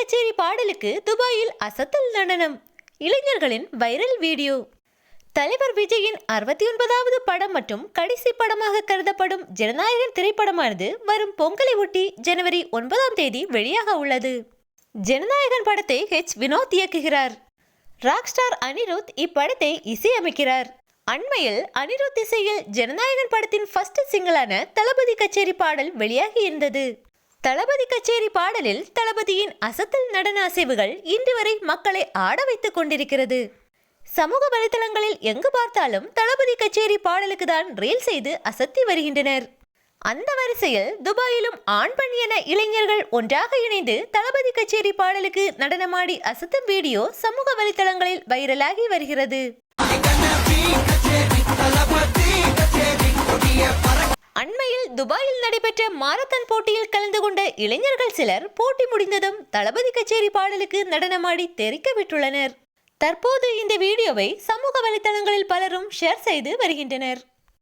கச்சேரி பாடலுக்கு துபாயில் அசத்தல் நடனம். இளைஞர்களின் வைரல் வீடியோ. தலைவர் விஜயின் அறுபத்தி ஒன்பதாவது படம் மற்றும் கடைசி படமாக கருதப்படும் ஜனநாயகன் திரைப்படமானது வரும் பொங்கலை ஒட்டி ஜனவரி ஒன்பதாம் தேதி வெளியாக உள்ளது. ஜனநாயகன் படத்தை ஹெச் வினோத் இயக்குகிறார். ராக் ஸ்டார் அனிருத் இப்படத்தை இசையமைக்கிறார். அண்மையில் அனிருத் இசையில் ஜனநாயகன் படத்தின் ஃபர்ஸ்ட் சிங்கிளான தளபதி கச்சேரி பாடல் வெளியாகி இருந்தது. தளபதி கச்சேரி பாடலில் தளபதியின் அசத்தல் நடன அசைவுகள் இன்று வரை மக்களை ஆட வைத்துக் கொண்டிருக்கிறது. சமூக வலைதளங்களில் எங்கு பார்த்தாலும் தளபதி கச்சேரி பாடலுக்கு தான் ரீல் செய்து அசத்தி வருகின்றனர். அந்த வரிசையில் துபாயிலும் ஆண் பெண் என இளைஞர்கள் ஒன்றாக இணைந்து தளபதி கச்சேரி பாடலுக்கு நடனமாடி அசத்தும் வீடியோ சமூக வலைதளங்களில் வைரலாகி வருகிறது. துபாயில் நடைபெற்ற மாரத்தான் போட்டியில் கலந்து கொண்ட இளைஞர்கள் சிலர் போட்டி முடிந்ததும் தளபதி கச்சேரி பாடலுக்கு நடனமாடி தெரிக்க விட்டுள்ளனர். தற்போது இந்த வீடியோவை சமூக வலைதளங்களில் பலரும் ஷேர் செய்து வருகின்றனர்.